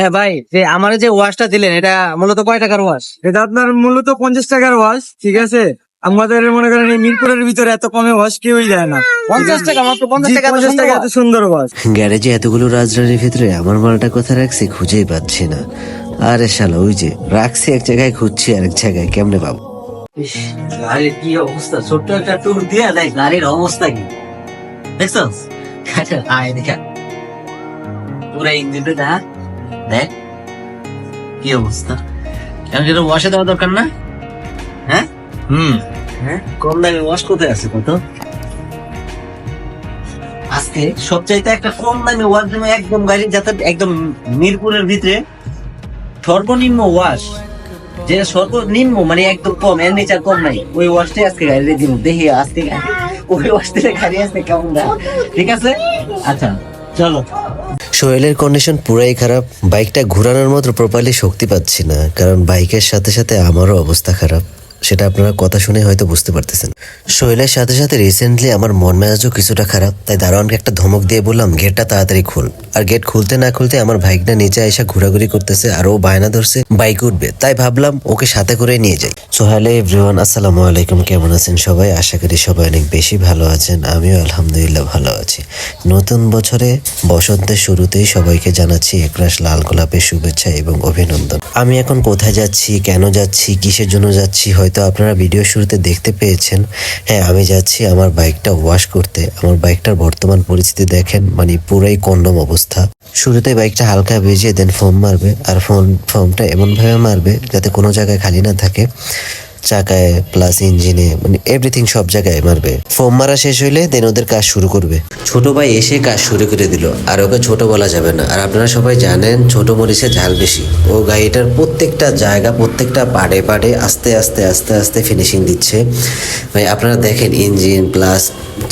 হ্যাঁ ভাই যে আমার যে ওয়াশটা দিলেন এটা মূলত কয় টাকার ওয়াশ? এটা আপনার মূলত পঞ্চাশ টাকার ওয়াশ ঠিক আছে? আমাদের মনে করেন এই মিরপুরের ভিতরে এত কমে ওয়াশ কেউই দেয় না পঞ্চাশ টাকা মাত্র পঞ্চাশ টাকা এত পঞ্চাশ সুন্দর টাকা এত সুন্দর ওয়াশ। গ্যারেজে এতগুলো রাজরানির ভিতরে আমার মালটা কোথায় রাখছি খুঁজেই পাচ্ছি না। আরে শালা ওই যে রাখছি এক জায়গায় খুঁজছি আরেক জায়গায় কেমনে পাবো? গাড়ির কি অবস্থা? ছোট্ট একটা ট্যুর দিয়ে দেখ গাড়ির অবস্থা কি। দেখছস? আয় দেখা। পুরো ইঞ্জিনটা দেখ। দেখ কি অবস্থা? এখন যেটা ওয়াশে দেওয়া দরকার না? হ্যাঁ? হুম। হ্যাঁ? কম দামে ওয়াশ কোথায় আছে কত? আজকে সবচাইতে একটা কম দামে ওয়াশ দেবো একদম গাড়ি যাতে একদম মিরপুরের ভিতরে। সর্বনিম্ন ওয়াশ যে সর্বনিম্ন মানে একদম কম এর নিচে কম নাই। ওই ওয়াশটাই আজকে গাড়িতে দিব। দেখি আজকে গাড়ি- ওই ওয়াশটা গাড়ি আসতে কেমন ঠিক আছে? আচ্ছা চলো। সোহেলের কন্ডিশন পুরাই খারাপ। বাইকটা ঘোরানোর মতো প্রপারলি শক্তি পাচ্ছি না, কারণ বাইকের সাথে সাথে আমারও অবস্থা খারাপ। সেটা আপনারা কথা শুনে হয়তো বুঝতে পারতেছেন। সোহেলের সাথে সাথে রিসেন্টলি আমার মন মেজাজও কিছুটা খারাপ, তাই দারোয়ানকে একটা ধমক দিয়ে বললাম, গেটটা তাড়াতাড়ি খুল। আর গেট খুলতে না খুলতে আমার বাইকটা নিচে এসে ঘোরাঘুরি করতেছে আর ও বায়না ধরছে, বাইক উঠবে। তাই ভাবলাম ওকে সাথে করে নিয়ে যাই। সোহেলে এভরিওয়ান আসসালামু আলাইকুম, কেমন আছেন সবাই? আশা করি সবাই অনেক বেশি ভালো আছেন, আমিও আলহামদুলিল্লাহ ভালো আছি। নতুন বছরে বসন্তের শুরুতেই সবাইকে জানাচ্ছি একরাশ লাল গোলাপের শুভেচ্ছা এবং অভিনন্দন। আমি এখন কোথায় যাচ্ছি, কেন যাচ্ছি, কিসের জন্য যাচ্ছি, হয়তো আপনারা ভিডিও শুরুতে দেখতে পেয়েছেন। হ্যাঁ আমি যাচ্ছি আমার বাইকটা ওয়াশ করতে। আমার বাইকটার বর্তমান পরিস্থিতি দেখেন মানে পুরাই কন্ডম অবস্থা। শুরুতে বাইকটা হালকা ভিজিয়ে দেন ফোম মারবে। আর ফোম ফোমটা এমনভাবে মারবে যাতে কোনো জায়গায় খালি না থাকে। চাকায় প্লাস ইঞ্জিনে মানে এভরিথিং সব জায়গায় মারবে। ফোম মারা শেষ হইলে দেন ওদের কাজ শুরু করবে। ছোট ভাই এসে কাজ শুরু করে দিল আর ওকে ছোট বলা যাবে না। আর আপনারা সবাই জানেন ছোট মরিচে ঝাল বেশি। ও গাড়িটার প্রত্যেকটা জায়গা প্রত্যেকটা পাড়ে পাড়ে আস্তে আস্তে আস্তে আস্তে ফিনিশিং দিচ্ছে। ভাই আপনারা দেখেন ইঞ্জিন প্লাস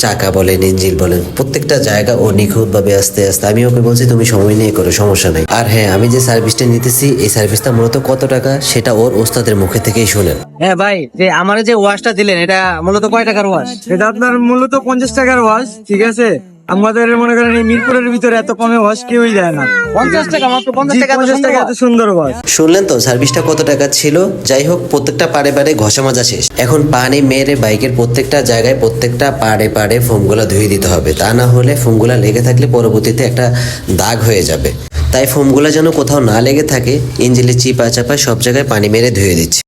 চাকা বলেন ইঞ্জিন বলেন প্রত্যেকটা জায়গা ও নিখুঁতভাবে আস্তে আস্তে। আমি ওকে বলছি তুমি সময় নিয়ে করো সমস্যা নেই। আর হ্যাঁ আমি যে সার্ভিসটা নিতেছি এই সার্ভিসটা মূলত কত টাকা সেটা ওর ওস্তাদের মুখে থেকেই শুনেন। হ্যাঁ ভাই যে আমার যে ওয়াশটা দিলেন এটা মূলত কয় টাকার ওয়াশ? এটা আপনার মূলত পঞ্চাশ টাকার ওয়াশ ঠিক আছে? আমাদের মনে করেন এই মিরপুরের ভিতরে এত কমে ওয়াশ কেউই দেয় না। পঞ্চাশ টাকা মাত্র পঞ্চাশ টাকা পঞ্চাশ টাকা এত সুন্দর ওয়াশ। শুনলেন তো সার্ভিসটা কত টাকা ছিল? যাই হোক প্রত্যেকটা পাড়ে পাড়ে ঘষা মাজা শেষ। এখন পানি মেরে বাইকের প্রত্যেকটা জায়গায় প্রত্যেকটা পাড়ে পাড়ে ফোমগুলো ধুয়ে দিতে হবে। তা না হলে ফোমগুলো লেগে থাকলে পরবর্তীতে একটা দাগ হয়ে যাবে। তাই ফোমগুলো যেন কোথাও না লেগে থাকে ইঞ্জিলে চিপা চাপায় সব জায়গায় পানি মেরে ধুয়ে দিচ্ছে।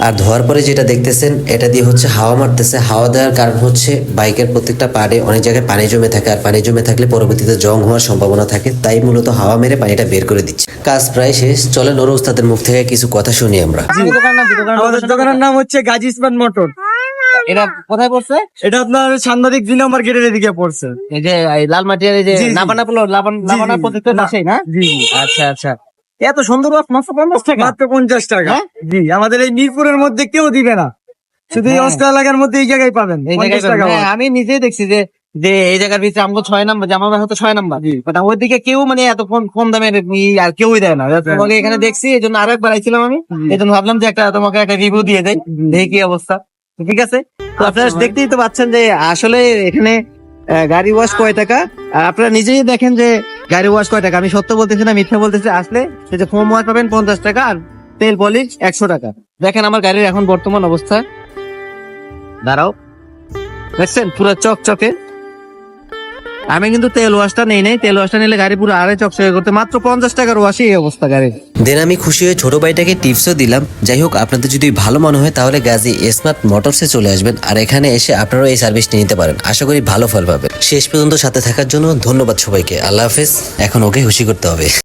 আর ধোয়ার পরে যেটা দেখতেছেন এটা দিয়ে হচ্ছে হাওয়া মারতেছে। হাওয়া দেওয়ার কারণ হচ্ছে বাইকের প্রত্যেকটা পাড়ে অনেক জায়গায় পানি জমে থাকে আর পানি জমে থাকলে পরবর্তীতে জং হওয়ার সম্ভাবনা থাকে। তাই মূলত হাওয়া মেরে পানিটা বের করে দিচ্ছে। কাজ প্রায় শেষ। চলেন ওর ওস্তাদের মুখ থেকে কিছু কথা শুনি আমরা। দোকানের নাম আমাদের দোকানের নাম হচ্ছে গাজী ইস্পাত মোটর। এটা কোথায় পড়ছে? এটা আপনার সাংবাদিক দুই নম্বর গেটের এদিকে পড়ছে। এই যে লাল মাটিয়ার এই যে। লাবানা লাবান লাবানা প্রত্যেকটা না। পাশেই না? জি জি। আচ্ছা আচ্ছা। এত সুন্দর ওয়াশ মাত্র পঞ্চাশ টাকা। মাত্র পঞ্চাশ টাকা। হ্যাঁ? জি আমাদের এই মিরপুরের মধ্যে কেউ দিবে না। শুধু এই হ্যাঁ। এলাকার মধ্যে এই জায়গায় পাবেন। পঞ্চাশ টাকা হ্যাঁ, আমি নিজেই দেখছি যে যে এই জায়গার ভিতরে আমাকে ছয় নাম্বার যে আমার হয়তো ছয় নাম্বার। বাট ওইদিকে কেউ মানে এত কম কম দামের আর কেউই দেয় না। তোমাকে এখানে দেখছি এই জন্য আরও একবার আইছিলাম আমি। এই জন্য ভাবলাম যে একটা তোমাকে একটা রিভিউ দিয়ে দেয়। দেখি কি অবস্থা। ঠিক আছে? তো আপনারা আচ্ছা, দেখতেই তো পাচ্ছেন যে আসলে এখানে গাড়ি ওয়াশ কয় টাকা। আপনারা নিজেই দেখেন যে গাড়ি ওয়াশ কয় টাকা? আমি সত্য বলতেছি না, মিথ্যা বলতেছি? আসলে সে যে ফোম ওয়াশ পাবেন পঞ্চাশ টাকা আর তেল পলিশ একশো টাকা। দেখেন আমার গাড়ির এখন বর্তমান অবস্থা। দাঁড়াও। দেখছেন? পুরো চকচকে। আমি কিন্তু তেল ওয়াশটা নেই নাই। তেল ওয়াশটা নিলে গাড়ি পুরো আড়াই চকচকে করতে। মাত্র পঞ্চাশ টাকার ওয়াশই এই অবস্থা গাড়ি। দেন আমি খুশি হয়ে ছোট ভাইটাকে টিপসও দিলাম। যাই হোক, আপনাদের যদি ভালো মনে হয় তাহলে গাজী স্মার্ট মোটরসে চলে আসবেন আর এখানে এসে আপনারাও এই সার্ভিসটি নিতে পারেন। আশা করি ভালো ফল পাবেন। শেষ পর্যন্ত সাথে থাকার জন্য ধন্যবাদ সবাইকে। আল্লাহ হাফেজ। এখন ওকে খুশি করতে হবে।